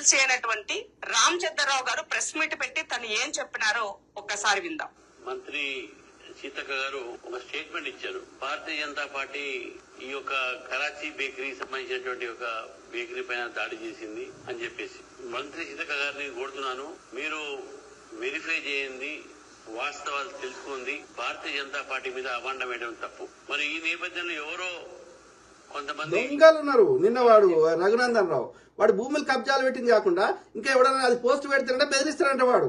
MLC అయినటువంటి రామ్ చంద్రరావు గారు press meet పెట్టి తను ఏం చెప్పినారో ఒక్కసారి విందాం. మంత్రి సీతక్క గారు ఒక స్టేట్మెంట్ ఇచ్చారు. భారతీయ జనతా పార్టీ ఈ యొక్క కరాచీ బేకరీ సంబంధించినటువంటి ఒక బేకరీ పైన దాడి చేసింది అని చెప్పేసి. మంత్రి సీతక్క గారిని కోరుతున్నాను మీరు వెరిఫై చేయండి వాస్తవాలు తెలుసుకుంది. భారతీయ జనతా పార్టీ మీద అవాండం వేయడం తప్పు. మరి ఈ నేపథ్యంలో ఎవరో దొంగలు ఉన్నారు. నిన్న వాడు రఘునందన్ రావు. వాడు భూములు కబ్జాలు పెట్టింది కాకుండా ఇంకా ఎవడన్నా అది పోస్ట్ పెడతాడంటే బెదిరిస్తాడంట వాడు.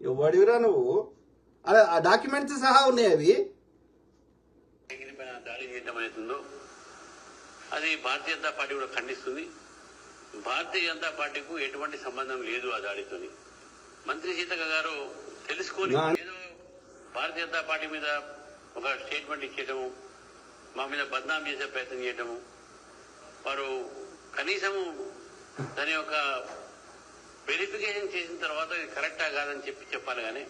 ఎవడివిరా నువ్వు? అలా ఆ డాక్యుమెంట్స్ సహా ఉన్నాయి అవి. దాడి చేయడం అవుతుందో? అది భారతీయ జనతా పార్టీ కూడా ఖండిస్తుంది. భారతీయ జనతా పార్టీకు ఎటువంటి సంబంధం లేదు ఆ దాడితోని. మంత్రి సీతక్క గారు తెలుసుకొని ఏదో భారతీయ జనతా పార్టీ మీద ఒక స్టేట్మెంట్ ఇచ్చేయటము మా మీద బద్నాం చేసే ప్రయత్నం చేయటము. వారు కనీసము దాని యొక్క వెరిఫికేషన్ చేసిన తర్వాత ఇది కరెక్టా కాదని చెప్పి చెప్పాలి కానీ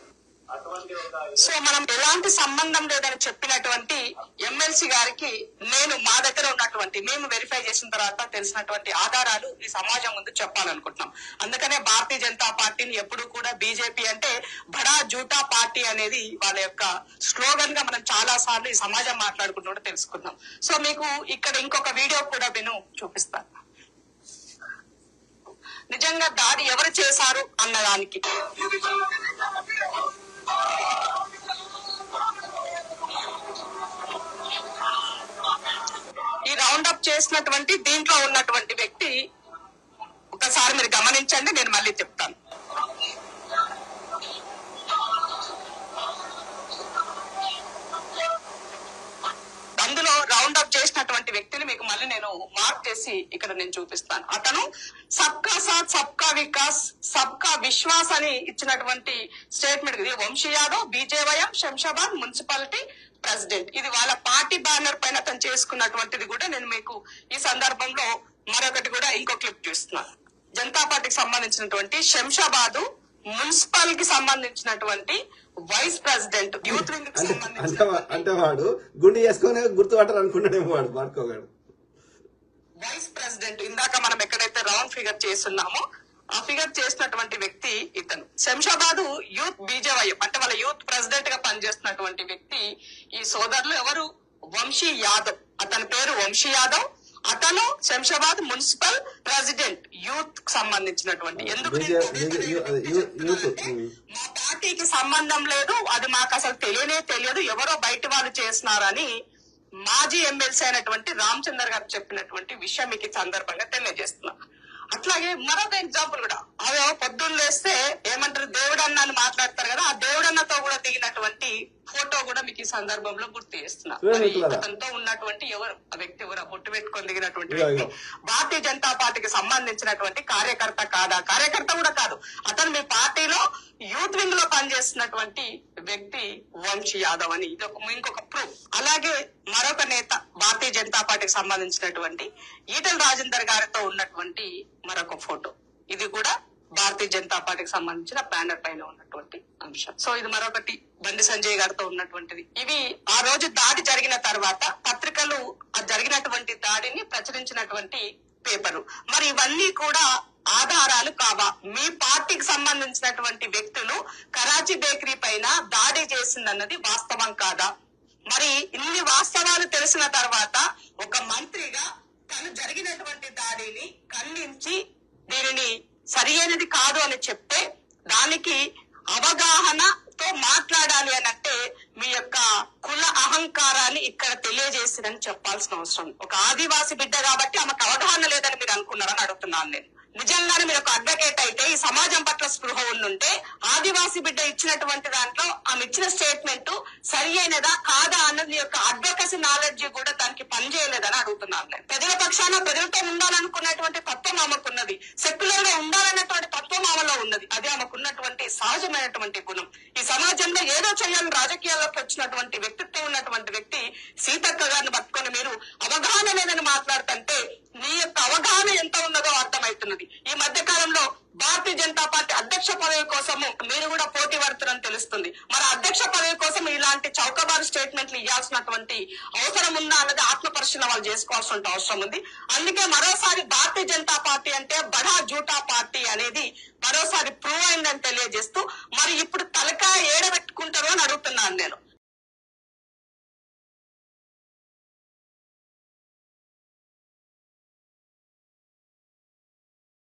సో మనం ఎలాంటి సంబంధం లేదని చెప్పినటువంటి ఎమ్మెల్సీ గారికి నేను మా దగ్గర ఉన్నటువంటి మేము వెరిఫై చేసిన తర్వాత తెలిసినటువంటి ఆధారాలు ఈ సమాజం ముందు చెప్పాలనుకుంటున్నాం. అందుకనే భారతీయ జనతా పార్టీని ఎప్పుడు కూడా బీజేపీ అంటే బడా జూటా పార్టీ అనేది వాళ్ళ యొక్క స్లోగన్గా మనం చాలా సార్లు ఈ సమాజం మాట్లాడుకుంటూ తెలుసుకున్నాం సో మీకు ఇక్కడ ఇంకొక వీడియో కూడా నేను చూపిస్తాను నిజంగా దాడి ఎవరు చేశారు అన్నదానికి? ఈ రౌండ్ అప్ చేసినటువంటి దీంట్లో ఉన్నటువంటి వ్యక్తి ఒకసారి మీరు గమనించండి నేను మళ్ళీ చెప్తాను అందులో రౌండ్ అప్ చేసినటువంటి మళ్ళీ నేను మార్క్ చేసి ఇక్కడ నేను చూపిస్తాను. అతను సబ్కా సాత్ సబ్కా వికాస్ సబ్కా విశ్వాస్ అని ఇచ్చినటువంటి స్టేట్మెంట్ ఇది. Vamshi Yadav BJYM Shamshabad municipality president. ఇది వాళ్ళ పార్టీ బ్యానర్ పైన అతను చేసుకున్నటువంటిది కూడా నేను మీకు ఈ సందర్భంలో మరొకటి కూడా ఇంకో క్లిప్ చూస్తున్నాను. జనతా పార్టీకి సంబంధించినటువంటి శంషాబాద్ మున్సిపల్కి సంబంధించినటువంటి వైస్ ప్రెసిడెంట్ యూత్ వింగ్ అంటే వాడు గుండె చేసుకొని గుర్తుపట్టారు అనుకున్నాడేమో వాడు మార్కోగాడు ప్రెసిడెంట్ ఇందాక మనం ఎక్కడైతే రౌండ్ ఫిగర్ చేస్తున్నామో ఆ ఫిగర్ చేసినటువంటి వ్యక్తి ఇతను. శంషాబాద్ యూత్ బీజేవైఎం అంటే వాళ్ళ యూత్ ప్రెసిడెంట్గా పనిచేస్తున్నటువంటి వ్యక్తి ఈ సోదరులు ఎవరు? వంశీ యాదవ్. అతని పేరు వంశీ యాదవ్. అతను శంషాబాద్ మున్సిపల్ ప్రెసిడెంట్ యూత్కు సంబంధించినటువంటి. ఎందుకు. మా పార్టీకి సంబంధం లేదు అది మాకు అసలు తెలియనే తెలియదు ఎవరో బయట వాళ్ళు చేస్తున్నారని మాజీ ఎమ్మెల్సీ అయినటువంటి రామచందర్ గారు చెప్పినటువంటి విషయం మీకు సందర్భంగా తెలియజేస్తున్నా. అట్లాగే మరొక ఎగ్జాంపుల్ కూడా. అదే పొద్దున్న లేస్తే ఏమంటారు? దేవుడన్న అని మాట్లాడతారు కదా ఆ దేవుడన్నతో కూడా దిగినటువంటి ఫోటో కూడా మీకు ఈ సందర్భంలో గుర్తు చేస్తున్నా. అతనితో ఉన్నటువంటి ఎవరు ఆ వ్యక్తి ఎవరు? ఆ బొట్టు పెట్టుకొని దిగినటువంటి వ్యక్తి. భారతీయ జనతా పార్టీకి సంబంధించినటువంటి కార్యకర్త కాదా? కార్యకర్త కూడా కాదు. అతను మీ పార్టీలో యూత్ వింగ్లో పనిచేస్తున్నటువంటి వ్యక్తి వంశీ యాదవ్ అని. ఇది ఒక ఇంకొక ప్రూఫ్ అలాగే మరొక నేత భారతీయ జనతా పార్టీకి సంబంధించినటువంటి ఈటల రాజేందర్ గారితో ఉన్నటువంటి మరొక ఫోటో ఇది కూడా భారతీయ జనతా పార్టీకి సంబంధించిన బ్యానర్ పైన ఉన్నటువంటి అంశం. సో ఇది మరొకటి బండి సంజయ్ గారితో ఉన్నటువంటిది. ఇవి ఆ రోజు దాడి జరిగిన తర్వాత పత్రికలు ఆ జరిగినటువంటి దాడిని ప్రచురించినటువంటి పేపరు. మరి ఇవన్నీ కూడా ఆధారాలు కావా మీ పార్టీకి సంబంధించినటువంటి వ్యక్తులు కరాచీ బేకరీ పైన దాడి వాస్తవం కాదా? మరి ఇన్ని వాస్తవాలు తెలిసిన తర్వాత ఒక మంత్రిగా తను జరిగినటువంటి దాడిని ఖండించి దీనిని సరియైనది కాదు అని చెప్తే దానికి అవగాహనతో మాట్లాడాలి అని అంటే మీ యొక్క కుల అహంకారాన్ని ఇక్కడ తెలియజేసిందని చెప్పాల్సిన అవసరం. ఒక ఆదివాసి బిడ్డ కాబట్టి ఆమెకు అవగాహన లేదని మీరు అనుకున్నారని అడుగుతున్నాను నేను. నిజంగానే మీరు ఒక అడ్వకేట్ అయితే ఈ సమాజం పట్ల స్పృహ ఉండుంటే ఆదివాసి బిడ్డ ఇచ్చినటువంటి దాంట్లో ఆమె ఇచ్చిన స్టేట్మెంట్ సరి అయినదా కాదా అన్నది యొక్క అడ్వకసీ నాలెడ్జ్ కూడా దానికి పనిచేయలేదని అడుగుతున్నాను నేను. ప్రజల పక్షాన ప్రజలతో ఉండాలనుకున్నటువంటి తత్వం ఆమెకున్నది. సెక్యులర్గా ఉండాలన్నటువంటి తత్వం ఆమెలో ఉన్నది. అది ఆమెకున్నటువంటి సహజమైనటువంటి గుణం. ఈ సమాజంలో ఏదో చేయాలని రాజకీయాల్లోకి వచ్చినటువంటి వ్యక్తిత్వం ఉన్నటువంటి వ్యక్తి సీతక్క గారిని పట్టుకొని మీరు అవగాహన లేదని మాట్లాడుతుంటే మీ యొక్క అవగాహన ఎంత ఉన్నదో అర్థమవుతున్నది ఈ మధ్య కాలంలో భారతీయ జనతా పార్టీ అధ్యక్ష పదవి కోసము మీరు కూడా పోటీ పడుతున్నారని తెలుస్తుంది. మరి అధ్యక్ష పదవి కోసం ఇలాంటి చౌకబారు స్టేట్మెంట్లు ఇవ్వాల్సినటువంటి అవసరం ఉందా అన్నది ఆత్మ పరిశీలన వాళ్ళు చేసుకోవాల్సిన అవసరం ఉంది. అందుకే మరోసారి భారతీయ జనతా పార్టీ అంటే బడా జూటా పార్టీ అనేది మరోసారి ప్రూవ్ అయిందని తెలియజేస్తూ మరి ఇప్పుడు తలకాయ ఏడపెట్టుకు